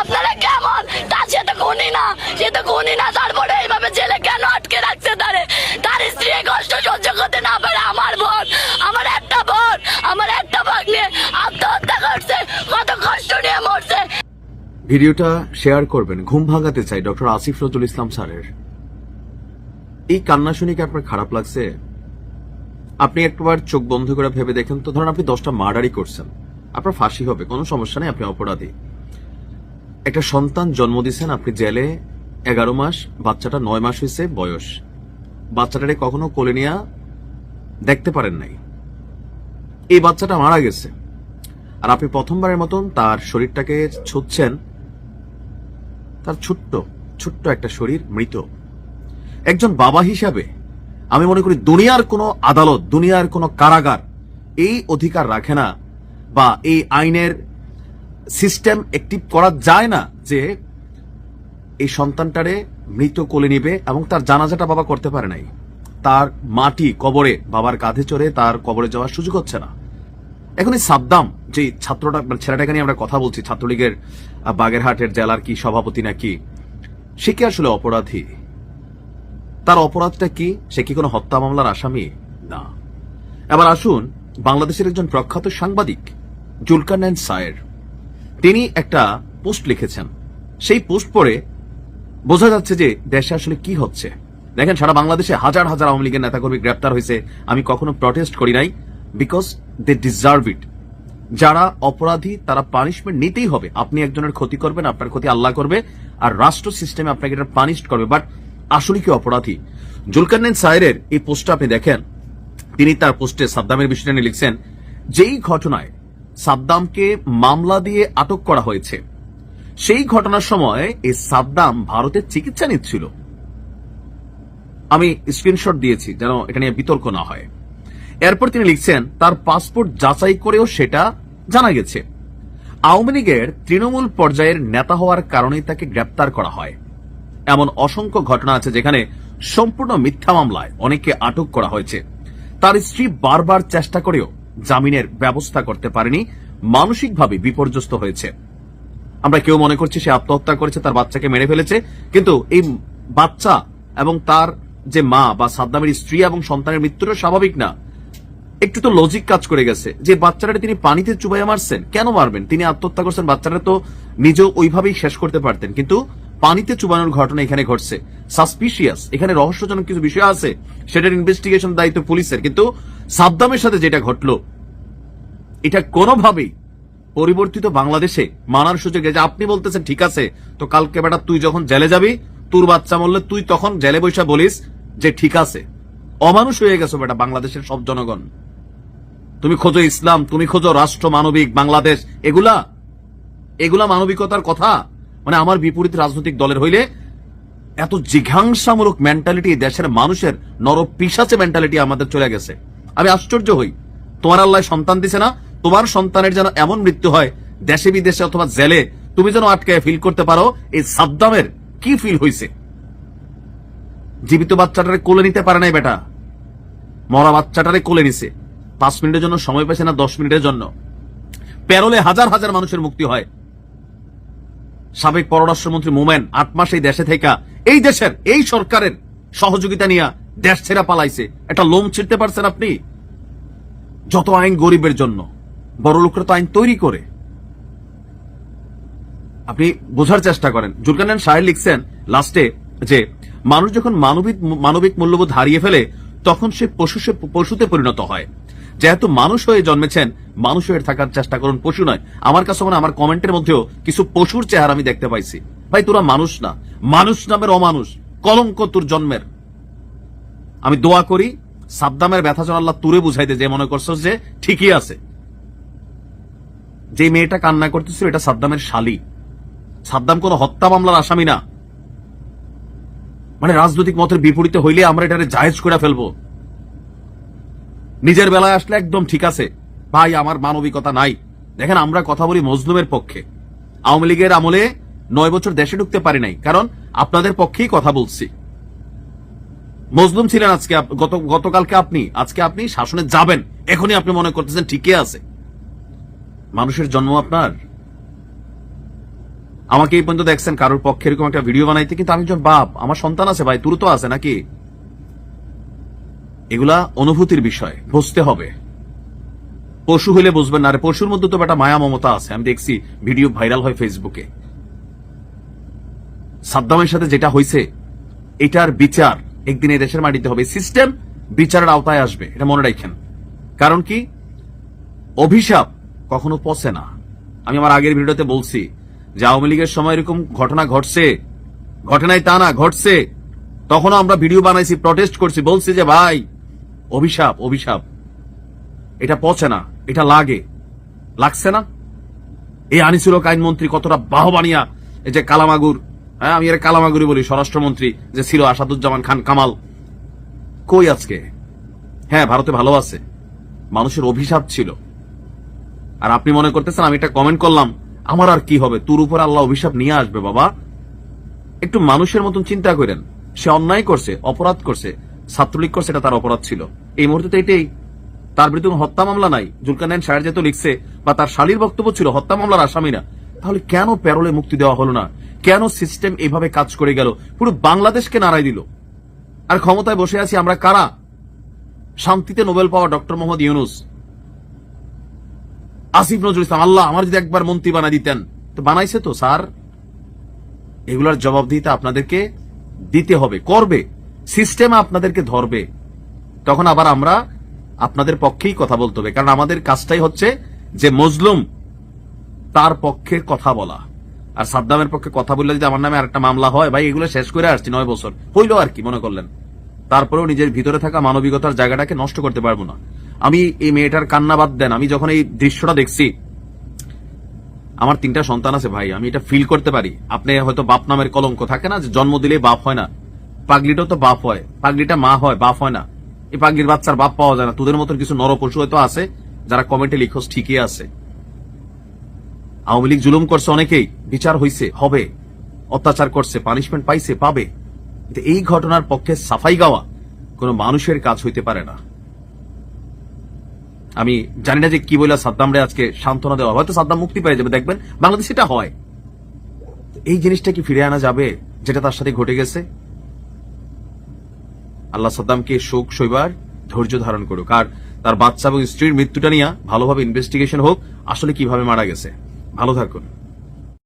আপনারা কেমন? তার সে তো খুনি না, সে তো খুনি না, তারপরে এইভাবে জেলে কেন আটকে রাখছে তারে? তার স্ত্রী কষ্ট সহ্য করতে না পারে আমার বোন, আমার একটা বোন, আমার একটা ভাগ্নে। আত্মহত্যা করছে, কত কষ্ট নিয়ে মরছে। ভিডিওটা শেয়ার করবেন, ঘুম ভাঙাতে চাই, ডক্টর আসিফ নজরুল ইসলাম স্যারের। এই কান্না শুনে কি আপনার খারাপ লাগছে? আপনি একবার চোখ বন্ধ করে ভেবে দেখেন তো, ধরুন আপনি দশটা মার্ডারই করছেন। আপনার ফাঁসি হবে, কোনো সমস্যা নেই, আপনি অপরাধী। একটা সন্তান জন্ম দিয়েছেন আপনি জেলে, এগারো মাস, বাচ্চাটা নয় মাস হয়েছে বয়স। বাচ্চাটারে কখনো কোলে নিয়ে দেখতে পারেন নাই। এই বাচ্চাটা মারা গেছে। আর আপনি প্রথমবারের মতন তার শরীরটাকে ছুঁচ্ছেন। তার ছোট্ট ছোট্ট একটা শরীর, মৃত। একজন বাবা হিসাবে আমি মনে করি দুনিয়ার কোনো আদালত, দুনিয়ার কোনো কারাগার এই অধিকার রাখে না বা এই আইনের সিস্টেম একটিভ করা যায় না যে এই সন্তানটারে মৃত কোলে নিবে এবং তার জানাজাটা বাবা করতে পারে নাই। তার মাটি কবরে বাবার কাঁধে চড়ে তার কবরে যাওয়ার সুযোগ হচ্ছে না। এখন এই সাদ্দাম, যে ছাত্রটা মানে ছেলেটাকে নিয়ে আমরা কথা বলছি, ছাত্রলীগের বাগেরহাটের জেলার কি সভাপতি নাকি, সে কি আসলে অপরাধী? তার অপরাধটা কি? সে কি কোনো হত্যা মামলার আসামি? না। এবার আসুন বাংলাদেশের একজন প্রখ্যাত সাংবাদিক জুলকারনাইন সায়ের তিনি একটা পোস্ট লিখেছেন। সেই পোস্ট পড়ে বোঝা যাচ্ছে যে দেশে আসলে কি হচ্ছে। দেখেন, সারা বাংলাদেশে হাজার হাজার আওয়ামী লীগের নেতাকর্মী গ্রেপ্তার হয়েছে। আমি কখনো প্রটেস্ট করি নাই বিকজ দে ডিজার্ভ ইট যারা অপরাধী, তারা পানিশমেন্ট নিতেই হবে। আপনি একজনের ক্ষতি করবেন, আপনার ক্ষতি আল্লাহ করবে, আর রাষ্ট্র সিস্টেমে আপনাকে এটা পানিশ করবে। বাট আসলে কি অপরাধী? জুলকারনাইন সায়ের এই পোস্টটা আপনি দেখেন। তিনি তার পোস্টে সাদ্দামের বিষয়টা নিয়ে লিখছেন, যেই ঘটনায় সাদ্দামকে মামলা দিয়ে আটক করা হয়েছে। সেই ঘটনার সময় এই সাদ্দাম ভারতে চিকিৎসা নিচ্ছিল। আমি স্ক্রিনশট দিয়েছি যেন এটা নিয়ে বিতর্ক না হয়। এরপর তিনি লিখছেন, তার পাসপোর্ট যাচাই করেও সেটা জানা গেছে। আওয়ামী লীগের তৃণমূল পর্যায়ের নেতা হওয়ার কারণেই তাকে গ্রেপ্তার করা হয়। এমন অসংখ্য ঘটনা আছে যেখানে সম্পূর্ণ মিথ্যা মামলায় অনেককে আটক করা হয়েছে। তার স্ত্রী বারবার চেষ্টা করেও জামিনের ব্যবস্থা করতে পারেনি, মানসিকভাবে বিপর্যস্ত হয়েছে। আমরা কেউ মনে করছি সে আত্মহত্যা করেছে, তার বাচ্চাকে মেরে ফেলেছে, কিন্তু এই বাচ্চা এবং তার যে মা বা সাদ্দামের স্ত্রী এবং সন্তানের মৃত্যুটা স্বাভাবিক না। একটু তো লজিক কাজ করে গেছে। যে বাচ্চাটা তিনি পানিতে চুবাইয়া মারছেন, কেন মারবেন? তিনি আত্মহত্যা করছেন, বাচ্চাটা তো নিজেও ওইভাবেই শেষ করতে পারতেন। কিন্তু পানিতে চুবানোর ঘটনা এখানে ঘটছে। সাসপিশিয়াস এখানে রহস্যজনক কিছু বিষয় আছে। সেটার ইনভেস্টিগেশন দায়িত্ব পুলিশের। কিন্তু সাদ্দামের সাথে যেটা ঘটলো, এটা কোনোভাবেই পরিবর্তিত বাংলাদেশে মানার সুযোগে যে আপনি বলতেছেন, ঠিক আছে, তো কালকে বেটা তুই যখন জেলে যাবি, তোর বাচ্চা মরলে তুই তখন জেলে বৈশা বলিস যে ঠিক আছে। অমানুষ হয়ে গেছো বেটা বাংলাদেশের সব জনগণ। তুমি খোঁজো ইসলাম, তুমি খোঁজো রাষ্ট্র, মানবিক, বাংলাদেশ, এগুলা এগুলা মানবিকতার কথা। মানে আমার বিপরীত রাজনৈতিক দলের হইলে এত জিঘাংসামূলক মেন্টালিটি দেশের মানুষের নর পিসাচে মেন্টালিটি আমাদের চলে গেছে। আমি আশ্চর্য হই। তোমার আল্লাহ সন্তান দিছে না? তোমার সন্তানের যেন এমন মৃত্যু হয়, দেশে বিদেশে অথবা জেলে, তুমি যেন আটকায় ফিল করতে পারো, এই সাদ্দামের কি ফিল হইছে? জীবিত বাচ্চাটারে কোলে নিতে পারে নাই বেটা। মরা বাচ্চাটারে কোলে নিছে। পাঁচ মিনিটের জন্য সময় পেয়েছে না দশ মিনিটের জন্য। প্যারোলে হাজার হাজার মানুষের মুক্তি হয়। সাবেক পররাষ্ট্রমন্ত্রী মোমেন আট মাস এই দেশে থেকে এই দেশের, এই সরকারের সহযোগিতা নিয়ে দেশ ছেড়া পালাইছে। একটা লোম ছিঁড়তে পারছেন আপনি? যত আইন গরিবের জন্য, বড় লোকরা তো আইন তৈরি করে। আপনি বোঝার চেষ্টা করেন। জুলকানান সাহেব লিখছেন লাস্টে যে, মানুষ যখন মানবিক মানবিক মূল্যবোধ হারিয়ে ফেলে, তখন সে পশু পশুতে পরিণত হয়। যেহেতু মানুষ হয়ে জন্মেছেন, মানুষ হয়ে থাকার চেষ্টা করুন, পশু নয়। আমার কাছে মনে আমার কমেন্টের মধ্যেও কিছু পশুর চেহারা আমি দেখতে পাইছি। ভাই, তোরা মানুষ না। মানুষ নামের অমানুষ। কলঙ্ক তোর জন্মের। আমি দোয়া করি, সাদ্দামের ব্যথা যেন আল্লাহ তুরে বুঝাইতে যে মনে করছ যে ঠিকই আছে। যে মেয়েটা কান্না করতেছিল, এটা সাদ্দামের শালী। সাদ্দাম কোন হত্যা মামলার আসামি না। মানে রাজনৈতিক মতের বিপরীতে হইলে আমরা এটারে জায়েজ করে ফেলব। নিজের বেলায় আসলে একদম ঠিক আছে। ভাই, আমার মানবিকতা নাই। দেখেন, আমরা কথা বলি মজলুমের পক্ষে। আওয়ামী লীগের আমলে নয় বছর দেশে ঢুকতে পারি নাই, কারণ আপনাদের পক্ষেই কথা বলছি। মজলুম ছিলেন আজকে গত, গতকালকে আপনি, আজকে আপনি শাসনে যাবেন। এখনই আপনি মনে করতেছেন ঠিকই আছে। মানুষের জন্ম আপনার। আমাকে এই পর্যন্ত দেখছেন কারোর পক্ষে এরকম একটা ভিডিও বানাইতে, কিন্তু আমি একজন বাপ। আমার সন্তান আছে ভাই তুরু তো আছে নাকি? এগুলা অনুভূতির বিষয়, বুঝতে হবে। পশু হইলে বুঝবেন না পশুর মধ্যে তো একটা মায়া মমতা আছে, আমি দেখছি ভিডিও ভাইরাল হয় ফেসবুকে। সাদ্দামের সাথে যেটা হয়েছে এটার বিচার একদিন এই দেশের মাটিতে হবে। সিস্টেম বিচারের আওতায় আসবে, এটা মনে রাখেন। কারণ কি? অভিশাপ কখনো পচে না। আমি আমার আগের ভিডিওতে বলছি যে আওয়ামী লীগের সময় এরকম ঘটনা ঘটছে, ঘটনায় তা না, ঘটছে। তখনও আমরা ভিডিও বানাইছি প্রটেস্ট করছি, বলছি যে ভাই অভিশাপ অভিশাপ। এটা পচে না, এটা লাগে। লাগছে না? এই আনিসুল আইনমন্ত্রী কতটা বাহবানিয়া এই যে কালামাগুর হ্যাঁ আমি এর কালামাগুরি বলি, স্বরাষ্ট্রমন্ত্রী যে ছিল আসাদুজ্জামান খান কামাল। কই আজকে? হ্যাঁ ভারতে ভালো আছে। মানুষের অভিশাপ ছিল। আর আপনি মনে করতেছেন আমি এটা কমেন্ট করলাম, আমার আর কি হবে? তোর উপর আল্লাহ অভিশাপ নিয়ে আসবে, বাবা। একটু মানুষের মতন চিন্তা করেন। সে অন্যায় করছে, অপরাধ করছে। ছাত্রলীগ করছে, এটা তার অপরাধ ছিল। এই মুহূর্তে এটাই। তার বিরুদ্ধে কোনো হত্যা মামলা নাই। জুলকানাইন সাহের যেহেতু লিখছে, বা তার শালীর বক্তব্য ছিল, হত্যা মামলার আসামি না তাহলে কেন প্যারোলে মুক্তি দেওয়া হলো না? কেন সিস্টেম এইভাবে কাজ করে গেল? পুরো বাংলাদেশকে নাড়াই দিল। আর ক্ষমতায় বসে আছি আমরা কারা? শান্তিতে নোবেল পাওয়া ডক্টর মোহাম্মদ ইউনুস। আসিফ নজরুল ইসলাম, আল্লাহ, আমার যদি একবার মন্ত্রী বানাই দিতেন। তো বানাইছে তো, স্যার। এগুলার জবাবদিহিতা আপনাদেরকে দিতে হবে, করবে। সিস্টেম আপনাদেরকে ধরবে, তখন আবার আমরা আপনাদের পক্ষেই কথা বলতে হবে। কারণ আমাদের কাজটাই হচ্ছে যে মজলুম তার পক্ষে কথা বলা। আর সাদ্দামের পক্ষে কথা বললে যদি আমার নামে আরেকটা মামলা হয়, ভাই, এগুলো শেষ করে আসছি নয় বছর। হইল আর কি, মনে করলেন। তারপরেও নিজের ভিতরে থাকা মানবিকতার জায়গাটাকে নষ্ট করতে পারব না। আমি এই মেয়েটার কান্না বাদ দেন, আমি যখন এই দৃশ্যটা দেখছি, আমার তিনটা সন্তান আছে ভাই, আমি এটা ফিল করতে পারি। আপনি হয়তো বাপ নামের কলঙ্ক থাকে না, যে জন্ম দিলে বাপ হয় না। পাগলিটাও তো বাপ হয়। পাগলিটা মা হয়, বাপ হয় না। এই পাগলির বাচ্চার বাপ পাওয়া যায় না। তোদের মতন কিছু নরপশু হয়তো আছে, যারা কমেন্টে লিখোস ঠিকই আছে। আওয়ামী লীগ জুলুম করছে অনেকেই, বিচার হইছে, হবে। অত্যাচার করছে পানিশমেন্ট পাইছে, পাবে। এই ঘটনার পক্ষে সাফাই গাওয়া কোন মানুষের কাজ হইতে পারে না। আমি জানি না যে কি বলে সাদ্দামরে আজকে সান্ত্বনা দেওয়া হয়তো সাদ্দাম মুক্তি পেয়ে যাবে, দেখবেন। বাংলাদেশ এটা হয়। এই জিনিসটা কি ফিরে আনা যাবে, যেটা তার সাথে ঘটে গেছে? আল্লাহ সাদ্দামকে শোক সইবার ধৈর্য ধারণ করুক। আর তার বাচ্চা এবং স্ত্রীর মৃত্যুটা নিয়ে ভালোভাবে ইনভেস্টিগেশন হোক, আসলে কীভাবে মারা গেছে। ভালো থাকুন।